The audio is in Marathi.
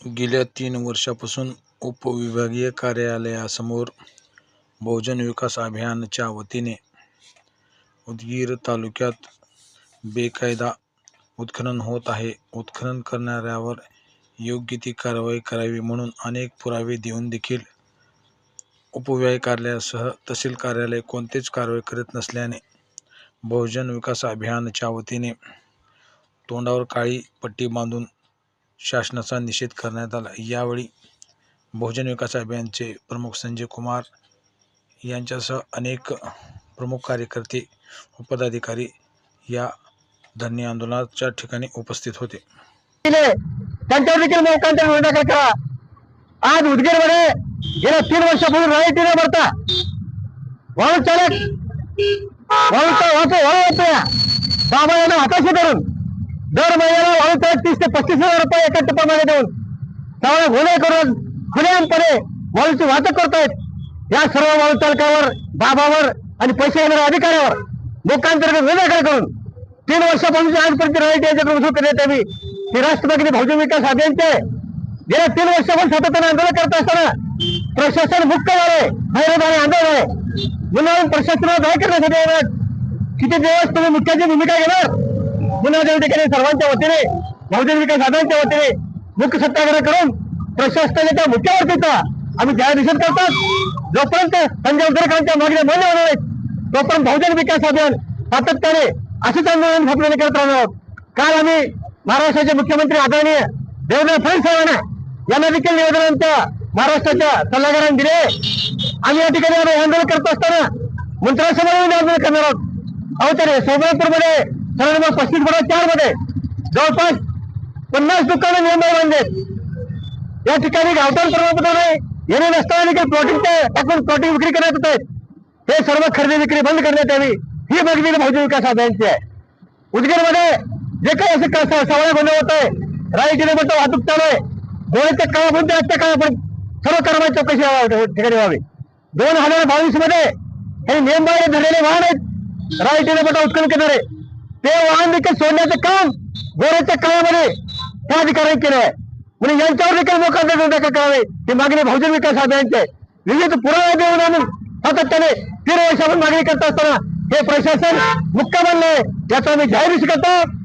गेल्या तीन वर्षापासून उपविभागीय कार्यालयासमोर बहुजन विकास अभियानच्या वतीने उदगीर तालुक्यात बेकायदा उत्खनन होत आहे. उत्खनन करणाऱ्यावर योग्य ती कारवाई करावी म्हणून अनेक पुरावे देऊन देखील उपविभागीय कार्यालयासह तहसील कार्यालय कोणतीच कारवाई करत नसल्याने बहुजन विकास अभियानच्या वतीने तोंडावर काळी पट्टी बांधून शासनाचा निषेध करण्यात आला. यावेळी बहुजन विकास अभियानचे प्रमुख संजय कुमार यांच्यासह अनेक प्रमुख कार्यकर्ते व पदाधिकारी या धरणे आंदोलनाच्या ठिकाणी उपस्थित होते. आज त्यांच्यावर देखील लोकांचा करा आज उदगीरमध्ये गेल्या तीन वर्षापूर्वी राईट न भरता वाहन चालक वाहन वाहतो वाहन वाहतोय बाबा यांना हाताशी धरून दर महिन्याला वाढवतात तीस ते पस्तीस हजार रुपये एका टप्प्यामध्ये देऊन त्यामुळे गुन्हे करून खुलेआमपणे वाळूची वाहतूक करतायत. या सर्व वाळू चालकावर बाबावर आणि पैसे घेणाऱ्या अधिकाऱ्यावर लोकांतर्गत गुन्हे दाखल करून तीन वर्षापासून आजपर्यंत राईट यांच्याकडून वसूल करण्यात यावी ही राष्ट्रपती बहुजन विकास अभियानचे गेल्या तीन वर्षापासून सातत्याने आंदोलन करत असताना प्रशासन मुक्त झाले हैराण आंदोलन आहे. म्हणून प्रशासनाला काय करण्यासाठी किती दिवस तुम्ही मुख्याची भूमिका घेणार? पुन्हा त्या ठिकाणी सर्वांच्या वतीने बहुजन विकास आघाडीच्या वतीने मुख्य सत्याग्रह करून प्रशासनाच्या मुख्यवर्तीचा आम्ही जाहीर निषेध करतात. जोपर्यंत संजय उद्धरकरांच्या मागण्या मान्य होणार आहेत तोपर्यंत बहुजन विकास अभियान सातत्याने असेच आंदोलन सातत्याने करत राहणार आहोत. काल आम्ही महाराष्ट्राचे मुख्यमंत्री आदरणीय देवेंद्र फडणवीस साहेबांना यांना देखील निवेदनांच्या महाराष्ट्राच्या सल्लागारांनी दिले. आम्ही या ठिकाणी आम्ही आंदोलन करत असताना मंत्र्यासमोर आंदोलन करणार आहोत. अहो तर सोमनाथपूरमध्ये सरळ पस्तीस बडा चारमध्ये जवळपास पन्नास दुकानं मुंबई बांधलेत या ठिकाणी गावठाण प्रमाणपत्र नाही येणे नसताना देखील प्लॉटिंग टाकून प्लॉटिंग विक्री करण्यात होते. हे सर्व खरेदी विक्री बंद करण्यात यावी. ही मागणी बहुजन विकास आघाडीची आहे. उदगीरमध्ये जे काही असं क- स- सवाल गुन्हे होत आहे राईट किलोमीटर वाहतूक चालू आहे. गोळीच्या काळापर्यंत आजच्या पण सर्व कारवाई चौकशी ठिकाणी व्हावी. दोन हजार बावीसमध्ये हे नियमबाह्य धरलेले वाहन आहेत. राईट किलोमीटर उत्खनन करणारे. ते वाहन देखील सोडण्याचं काम गोऱ्याच्या काळामध्ये त्या अधिकाऱ्यांनी केलं आहे. म्हणजे यांच्यावर देखील लोकांचा गुन्हे दाखल करावे. ही मागणी बहुजन विकास आघाडीचे विविध पुरावे देऊन आणून सातत्याने तीन वर्षापासून मागणी करत असताना हे प्रशासन मुक्त बनलंय याचा आम्ही जाहीर करतो.